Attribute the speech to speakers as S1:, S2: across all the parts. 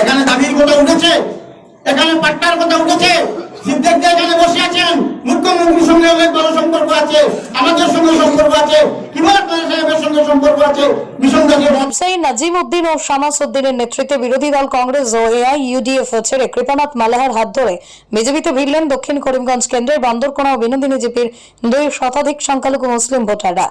S1: এখানে দাবির কথা উঠেছে, এখানে পাট্টার কথা উঠেছে সিদ্ধার্থ এখানে বসে আছেন, মুখ্যমন্ত্রীর সঙ্গে অনেক ভালো সম্পর্ক আছে, আমাদের সঙ্গে সম্পর্ক আছে।
S2: ব্যবসায়ী নাজিম উদ্দিন ও শামাস উদ্দিনের নেতৃত্বে বিরোধী দল কংগ্রেস ও এআই, ইউডিএফ ছেড়ে কৃপানাথ হাত ধরে বিজেপিতে ভিড়লেন দক্ষিণ করিমগঞ্জ কেন্দ্রের বান্দরকোনা ও বিনোদিনী জিপির দুই শতাধিক সংখ্যালঘু মুসলিম ভোটাররা।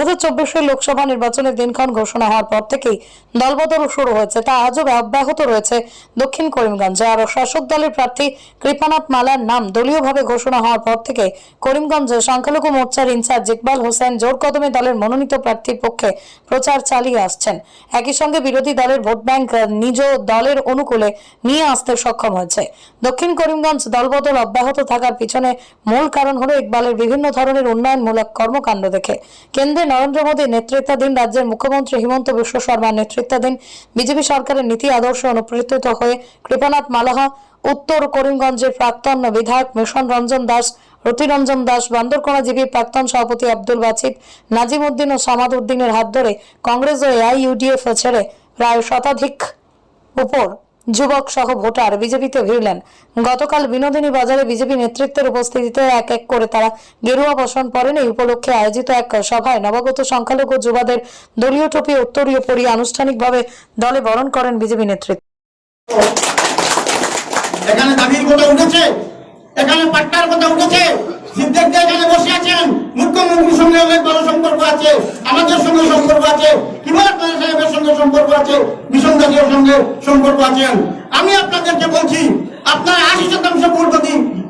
S2: হাজার লোকসভা নির্বাচনের দিনক্ষণ ঘোষণা হওয়ার পর থেকেই দলবদল শুরু হয়েছে, তা আজও অব্যাহত রয়েছে দক্ষিণ করিমগঞ্জে। আর শাসক দলের প্রার্থী কৃপানাথ মালার নাম দলীয়ভাবে ঘোষণা হওয়ার পর থেকে করিমগঞ্জে সংখ্যালঘু মোর্চার ইনচার্জ ইকবাল হোসেন জোর কদমে দলের মনোনীত প্রার্থীর পক্ষে প্রচার চালিয়ে আসছেন। একই সঙ্গে বিরোধী দলের ভোট ব্যাংক নিজ দলের অনুকূলে নিয়ে আসতে সক্ষম হয়েছে। দক্ষিণ করিমগঞ্জ দলবদল অব্যাহত থাকার পিছনে মূল কারণ হলো ইকবালের বিভিন্ন ধরনের উন্নয়নমূলক কর্মকাণ্ড দেখে। কেন্দ্রে নরেন্দ্র মোদীর নেতৃত্বাধীন রাজ্যের মুখ্যমন্ত্রী হিমন্ত বিশ্ব শর্মার নেতৃত্বাধীন বিজেপি সরকারের নীতি আদর্শ অনুপ্রেরিত হয়ে কৃপানাথ মালাহা, উত্তর করিমগঞ্জের প্রাক্তন বিধায়ক মিশন রঞ্জন দাস রতিরঞ্জন দাস বান্দরকোনা জিবির প্রাক্তন সভাপতি আব্দুল বাছিদ নাজিম উদ্দিন ও সামাদ উদ্দিনের হাত ধরে কংগ্রেস ও এআইইউডিএফ ছেড়ে প্রায় শতাধিক উপর যুবক সহ ভোটার বিজেপিতে ভিড়লেন। গতকাল বিনোদিনী বাজারে বিজেপি নেতৃত্বের উপস্থিতিতে এক এক করে তারা গেরুয়া বসন পরেন। এই উপলক্ষে আয়োজিত এক সভায় নবাগত সংখ্যালঘু যুবাদের দলীয় টুপি, উত্তরীয় পরিয়ে আনুষ্ঠানিকভাবে দলে বরণ করেন বিজেপি নেতৃত্ব।
S1: এখানে দাবির উঠেছে। এখানে পাট্টার কথা উঠেছে? সিদ্দিক এখানে বসে আছেন। মুখ্যমন্ত্রীর সঙ্গে অনেক ভালো সম্পর্ক আছে, আমাদের সঙ্গে সম্পর্ক আছে কিবার সাহেবের সঙ্গে সম্পর্ক আছে মিশন জাতীয় সঙ্গে সম্পর্ক আছেন আমি আপনাদেরকে বলছি, আপনারা আশি শতাংশ ভোট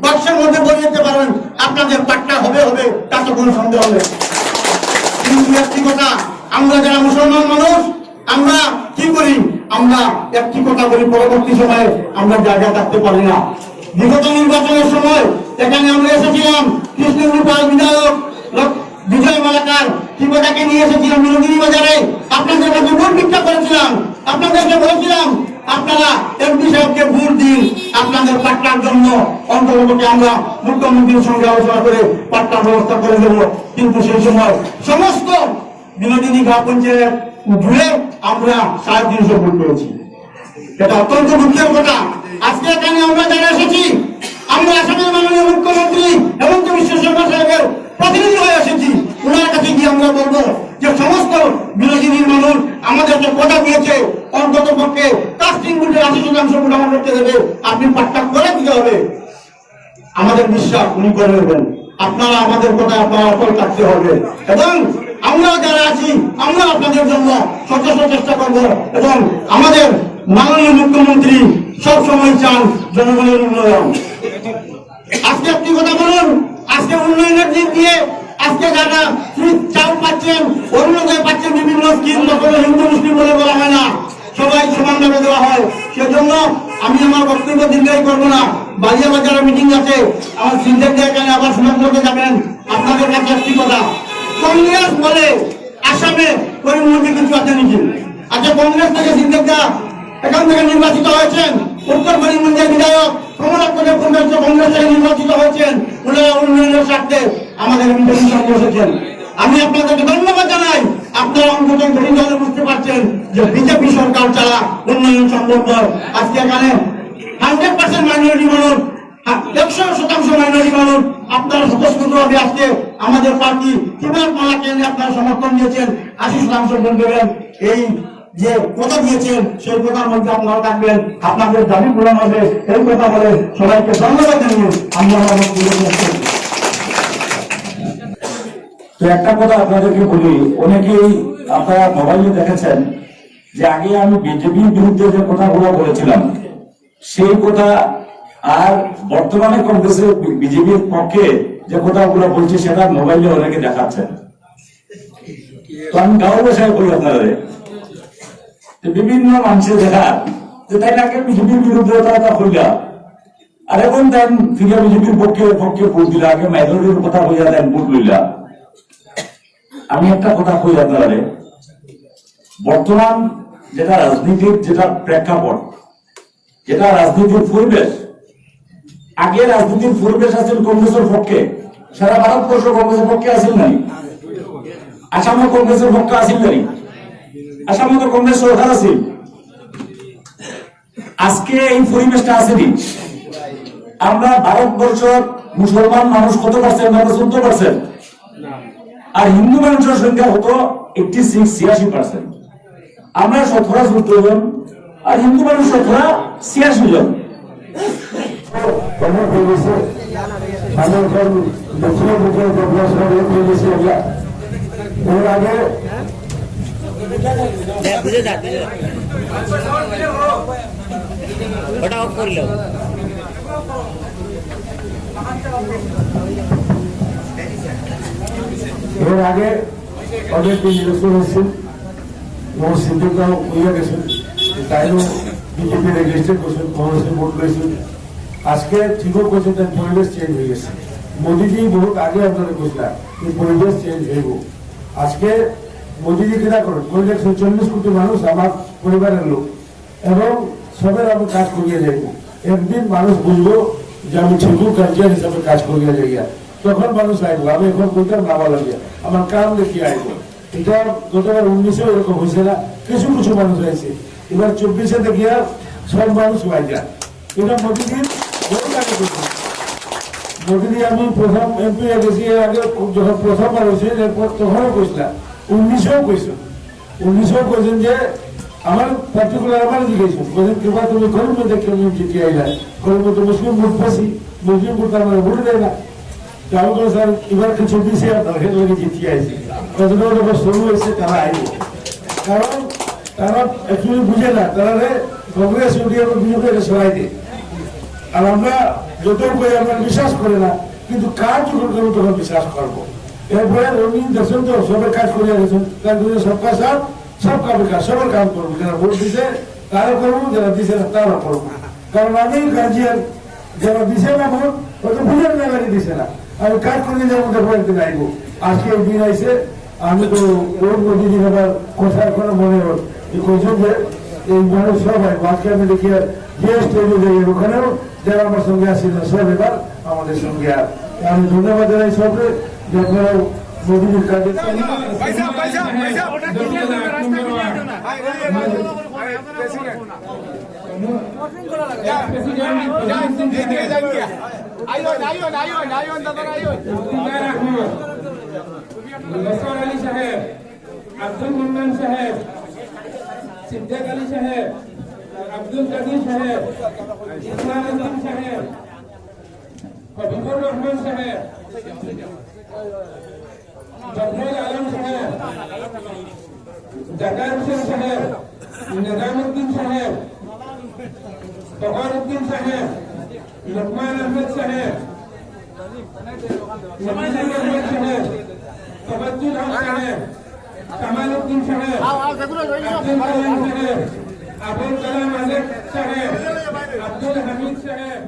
S1: বাক্সের মধ্যে বলে যেতে পারেন, আপনাদের পাট্টা হবে হবে তাতে কোনো সন্দেহ নেই। কিন্তু একটি কথা, আমরা যারা মুসলমান মানুষ, আমরা কি করি? আমরা একটি কথা বলি, পরবর্তী সময়ে আমরা জায়গা থাকতে পারি না। বিগত নির্বাচনের সময় এখানে আমরা এসেছিলাম কৃষ্ণগুরু পাল বিধায়ক বিজয় মালাকার ত্রিপদাকে নিয়ে এসেছিলাম বিনোদিনী বাজারে। আপনাদের কাছে ভোট ভিক্ষা করেছিলাম, আপনাদেরকে বলেছিলাম, আপনারা এমপি সাহেবকে ভোট দিন, আপনাদের পাট্টার জন্য অন্তর্গত আমরা মুখ্যমন্ত্রীর সঙ্গে আলোচনা করে পাট্টার ব্যবস্থা করে দেবো। কিন্তু সেই সময় সমস্ত বিনোদিনী গ্রাম পঞ্চায়েত জুড়ে আমরা সাড়ে তিনশো ভোট পেয়েছি। এটা অত্যন্ত দুঃখের কথা। আজকে আমরা যারা এসেছি। আমরা আসামের মাননীয় মুখ্যমন্ত্রী হেমন্ত বিশ্ব শর্মা সাহেবের প্রতিনিধি হয়ে এসেছি। ওনার কাছে গিয়ে আমরা বলব যে সমস্ত বিরোধীদের মানুষ আমাদেরকে কথা দিয়েছে, অন্তত পক্ষে কাস্টিং ভোটের আশি শতাংশ ভোট আমাদেরকে দেবে। আপনি পাট্টা করে দিতে হবে। আমাদের বিশ্বাস উনি করে নেবেন। আপনারা আমাদের কথা আপনারা অটল থাকতে হবে। এবং আমরা যারা আছি, আমরা আপনাদের জন্য সচেষ্ট চেষ্টা করব। এবং আমাদের মাননীয় মুখ্যমন্ত্রী সব সময় চান জনগণের উন্নয়ন। আজকে একটি কথা বলুন, আজকে উন্নয়নের দিক দিয়ে আজকে যারা চাল পাচ্ছেন, অরুণোদয় পাচ্ছেন বিভিন্ন স্কিম তখন হিন্দু মুসলিম বলে বলা হয় না। সবাই সমানভাবে দেওয়া হয়। সেজন্য আমি আমার বক্তব্য দীর্ঘায়ী করব না। বালিয়া বাজারে মিটিং আছে। আমার সিদ্ধান্ত এখানে আবার সুনাম করতে যাবেন। আপনাদের কাছে একটি কথা। কংগ্রেস বলে আসামে করিমগঞ্জে কিছু আছে নাকি? আচ্ছা কংগ্রেস থেকে সিদ্ধান্ত এখান থেকে নির্বাচিত হয়েছেন উত্তর করিমগঞ্জের বিধায়ক আজকে এখানে হান্ড্রেড মানুষ একশো শতাংশ মাইনরিটি মানুষ আপনারা আমাদের পার্টি কীভাবে মালাকে আপনারা সমর্থন দিয়েছেন। আশি শতাংশ ভোট দেবেন। এই যে কথা দিয়েছেন, সেই কথার মধ্যে আপনারা থাকবেন, আপনাদের দাবি পূরণ হবে, এই কথা বলে সবাইকে ধন্যবাদ জানিয়ে আমি করছি।
S3: তো একটা কথা আপনাদেরকে বলি, অনেকেই আপনারা মোবাইলে দেখেছেন যে আগে আমি বিজেপির বিরুদ্ধে যে কথাগুলো বলেছিলাম, সেই কথা আর বর্তমানে কংগ্রেসের বিজেপির পক্ষে যে কথাগুলো বলছি, সেটা মোবাইলে অনেকে দেখাচ্ছেন তো আমি গাঁও বসায় বলি আপনারা যে বিভিন্ন মানুষের দেখা, যে তাই নাকি বিজেপির বিরুদ্ধে কথা কইলা আর এখন দেন, ফিরে বিজেপির পক্ষে পক্ষে ভোট দিলা, আগে মাইনরিটির কথা কইয়া দেন, ভোট লইলা। আমি একটা কথা কই আপনারা। বর্তমান যেটা রাজনীতির যেটা প্রেক্ষাপট, যেটা রাজনীতির পরিবেশ, আগে রাজনীতির পরিবেশ আছিল কংগ্রেসের পক্ষে, সারা ভারতবর্ষ কংগ্রেসের পক্ষে আছিল নাই। আসামে কংগ্রেসের পক্ষে আছিল নাই। আসামে তো কংগ্রেস সরকার আছিল আজকে এই পরিবেশটা আসেনি আমরা ভারতবর্ষ মুসলমান মানুষ কত পার্সেন্ট চোদ্দ পার্সেন্ট আর হিন্দু মানুষের সংখ্যা হতো এইটি সিক্স ছিয়াশি পার্সেন্ট আমরা শতকরা চোদ্দ জন, আর হিন্দু মানুষ শতকরা ছিয়াশি জন।
S4: কমর গেছে আমি এখন দক্ষিণ দিকে আমরা
S5: বুঝে যা, বুঝে ওটা অফ করল
S4: এর আগে অনেক নির্বাচন হয়েছে এবং সিদ্দিকরাও হইয়া গেছেন তাইও বিজেপি রেজিস্টার করছেন কংগ্রেসের ভোট লইছেন আজকে ঠিকও করছেন তার পরিবেশ চেঞ্জ হয়ে গেছে। মোদিজি বহুত আগে আপনারা এই পরিবেশ চেঞ্জ হইব আজকে মোদিজি কিনা করেন কইলে চল্লিশ কোটি মানুষ আমার পরিবারের লোক এবং সবের আমি কাজ করিয়ে যাইব। একদিন মানুষ বুঝব যে আমি ঠিকও কার্যার হিসাবে কাজ করিয়া যাইয়া। তখন মানুষ আইব, আমি এখন বলতাম নামা লাগিয়া আমার কাম দেখি আইব। এটা গতবার উনিশে এরকম হয়েছে না, কিছু কিছু মানুষ হয়েছে এবার চব্বিশে দেখিয়া সব মানুষ যায় এটা মোদীজির বহুত আগে করছে। মোদীজি আমি প্রথম এমপি গেছি আগে যখন প্রথমবার হয়েছে তখনও কইছিলাম উনিশেও কইছেন উনিশেও কইছেন যে আমার পার্টিকুলার আমার জিজ্ঞেস বলেন কিংবা তুমি করিম দেখে আমি জিতে আইলা করিম তো মুসলিম ভোট পাসি মুসলিম ভোট আমার ভোট দেয় না আমি বলি স্যার এবার কিছু দিছে আপনার হেড লাগে জিতে আইছি কতগুলো যখন শুরু হয়েছে তারা আইব কারণ তারা অ্যাকচুয়ালি বুঝে না তারা কংগ্রেস ইউডিএফ বিজেপি সরাই দেয়। আর আমরা যত করে আমরা বিশ্বাস করে না, কিন্তু কাজ যখন করব তখন বিশ্বাস করব এরপরে উনি দেখছেন তো সবের কাজ করিয়া গেছেন। তার জন্য সবকা সাথ সব কাজ কাজ, সবার কাজ করব, যারা ভোট দিছে তারা করব, যারা দিছে না তারা করব। কারণ আমি গার্জিয়ান, যারা দিছে না ভোট হয়তো না লাগে দিছে না। আমি কাজ করে যাব দেখব একদিন আইবো আজকে দিন আইসে আমি তো রোড মোদিদিন আবার কথা করে মনে হল যে কইছেন যে, এই মানুষ সব সবাই, আজকে আমি দেখি আর যে ওখানেও যারা আমার সঙ্গে আসছিল সব এবার আমাদের সঙ্গে আর আমি ধন্যবাদ জানাই সবরে যে আপনারা মোদীর কাজে
S6: আলী সাহেব আব্দুল মান্নান সাহেব সিদ্দিক আলী সাহেব আব্দুল কাদির সাহেব ইসলাম উদ্দিন সাহেব হবিবুর রহমান সাহেব। জব্বুল আলম সাহেব। জাকার হোসেন সাহেব। নিজামুদ্দিন সাহেব। তকর উদ্দিন সাহেব। লোকমান আহমেদ সাহেব। নবীন আহমেদ সাহেব। তবাজ্জুল হক সাহেব। কামাল উদ্দিন সাহেব আব্দুল কালাম সাহেব। আবুল কালাম আজাদ সাহেব। আব্দুল হামিদ সাহেব।